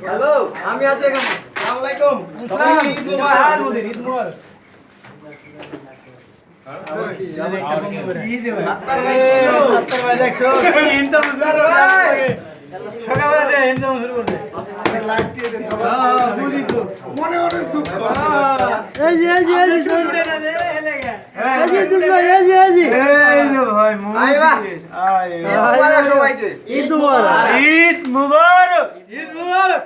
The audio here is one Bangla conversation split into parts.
হ্যালো আমি আছি এখন আসসালামু আলাইকুম ঈদ মুবারক মোদের ঈদ মুবারক মনে এই যে এই যে এই যে এই যে এই যে এই যে ভাই ঈদ মুবারক সবাইকে। ঈদ মুবারক। ঈদ মুবারক। ঈদ মুবারক।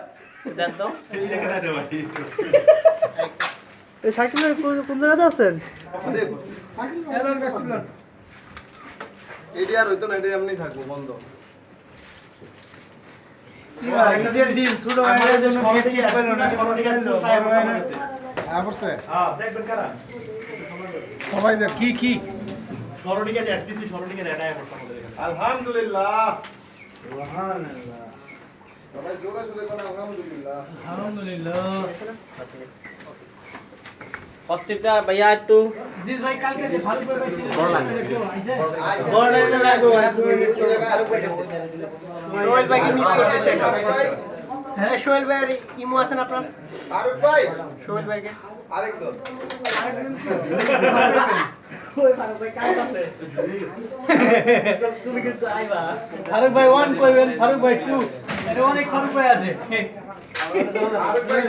এই সাকিব ভাই কোন- জায়গাতে আছেন। এডি আর হইতো না এডি এমনি থাকব বন্ধ। ঈদের দিন ছোট ভাইয়ের জন্য গিফট পেল না হ্যাঁ, বসে। সবাই দেখ কি কি আলহামদুলিল্লাহ। সবাই জোরে সোরে কোন আলহামদুলিল্লাহ। আলহামদুলিল্লাহ। কস্টিপটা ভাইয়া একটু দিস ভাই কালকে যে ভালো করে পাইছিল বড় বড় সোহেল ভাইকে মিস করতেছে। হ্যাঁ? সোহেল ভাই ইমো আছেন আপনার? ফারুক ভাই। সোহেল ভাইকে। আরেকজন। ফারুক ভাই ওয়ান করবেন ফারুক ভাই টু এটা অনেক ফারুক ভাই আছে। ফারুক ভাই